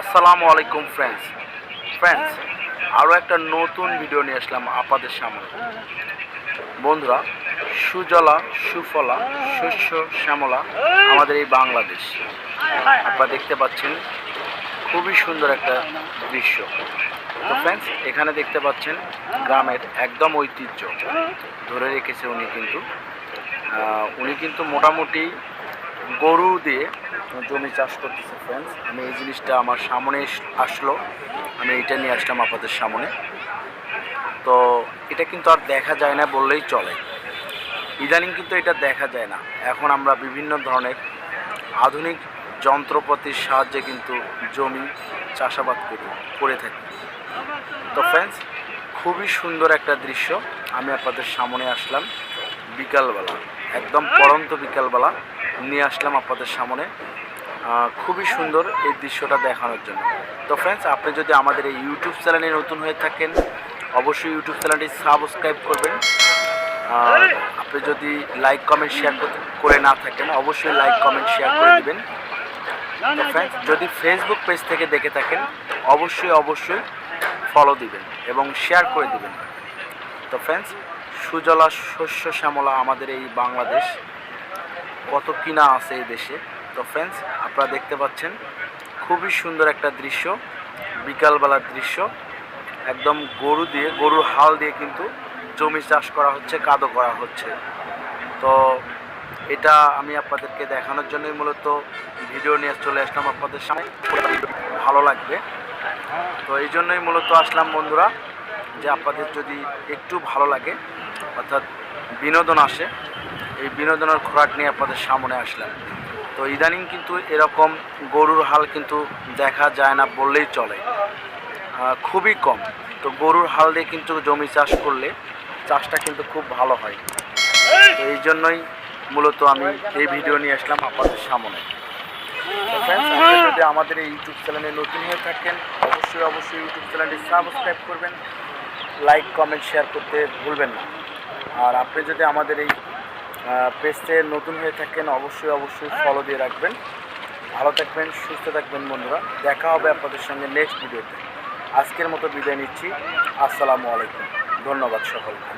আসসালামু আলাইকুম friends friends আরও একটা নতুন ভিডিও নিয়ে আসলাম আপাদের সামনে। বন্ধুরা, সুজলা, সুফলা শস্য শ্যামলা আমাদের এই বাংলাদেশ। আপনারা দেখতে পাচ্ছেন, খুবই সুন্দর একটা দৃশ্য। তো ফ্রেন্ডস এখানে দেখতে পাচ্ছেন গ্রামের একদম ঐতিহ্য। ধরে রেখেছে উনি কিন্তু। উনি কিন্তু মোটামুটি গরু দিয়ে জমি চাষ করতেছে ফ্রেন্ডস আমি এই জিনিসটা আমার সামনে আসলো। আমি এটা নিয়ে আসলাম আপনাদের সামনে। তো এটা কিন্তু আর দেখা যায় না বললেই চলে। ইদানিং কিন্তু এটা দেখা যায় না। এখন আমরা বিভিন্ন ধরনের আধুনিক যন্ত্রপাতির সাহায্যে কিন্তু জমি চাষাবাদ করি, করে থাকি। তো ফ্রেন্ডস খুবই সুন্দর একটা দৃশ্য। আমি আপনাদের সামনে আসলাম বিকালবেলা, একদম পরন্ত বিকালবেলা। নিয়ে আসলাম আপনাদের সামনে। খুবই সুন্দর এই দৃশ্যটা দেখানোর জন্য। তো ফ্রেন্ডস আপনি যদি আমাদের এই ইউটিউব চ্যানেলে নতুন হয়ে থাকেন, অবশ্যই ইউটিউব চ্যানেলটি সাবস্ক্রাইব করবেন। আপনি যদি লাইক কমেন্ট শেয়ার করে না থাকেন, অবশ্যই লাইক কমেন্ট শেয়ার করে দেবেন। ফ্রেন্ডস যদি ফেসবুক পেজ থেকে দেখে থাকেন, অবশ্যই অবশ্যই ফলো দিবেন এবং শেয়ার করে দিবেন। তো ফ্রেন্ডস সুজলা শস্য শ্যামলা আমাদের এই বাংলাদেশ। কত কিনা আছে এই দেশে। তো ফ্রেন্ডস আপনারা দেখতে পাচ্ছেন, খুবই সুন্দর একটা দৃশ্য, বিকালবেলার দৃশ্য। একদম গরু দিয়ে, গরুর হাল দিয়ে কিন্তু জমি চাষ করা হচ্ছে, কাদো করা হচ্ছে। তো এটা আমি আপনাদেরকে দেখানোর জন্যই মূলত ভিডিও নিয়ে চলে আসলাম আপনাদের সামনে। ভালো লাগবে। তো এই জন্যই মূলত আসলাম বন্ধুরা, যে আপনাদের যদি একটু ভালো লাগে, অর্থাৎ বিনোদন আসে এই বিনোদনের খোরাক নিয়ে আপনাদের সামনে আসলাম। তো ইদানিং কিন্তু এরকম গরুর হাল কিন্তু দেখা যায় না বললেই চলে। খুবই কম। তো গরুর হাল দিয়ে কিন্তু জমি চাষ করলে চাষটা কিন্তু খুব ভালো হয়। তো এই জন্যই মূলত আমি এই ভিডিও নিয়ে আসলাম আপনাদের সামনে। যদি আমাদের এই ইউটিউব চ্যানেলে নতুন হয়ে থাকেন, অবশ্যই অবশ্যই ইউটিউব চ্যানেলটি সাবস্ক্রাইব করবেন। লাইক কমেন্ট শেয়ার করতে ভুলবেন না। আর আপনি যদি আমাদের এই পেজতে নতুন হয়ে থাকেন, অবশ্যই অবশ্যই ফলো দিয়ে রাখবেন। ভালো থাকবেন, সুস্থ থাকবেন, বন্ধুরা। দেখা হবে আপনাদের সঙ্গে নেক্সট ভিডিওতে আজকের মতো বিদায় নিচ্ছি। আসসালামু আলাইকুম। ধন্যবাদ সকলকে।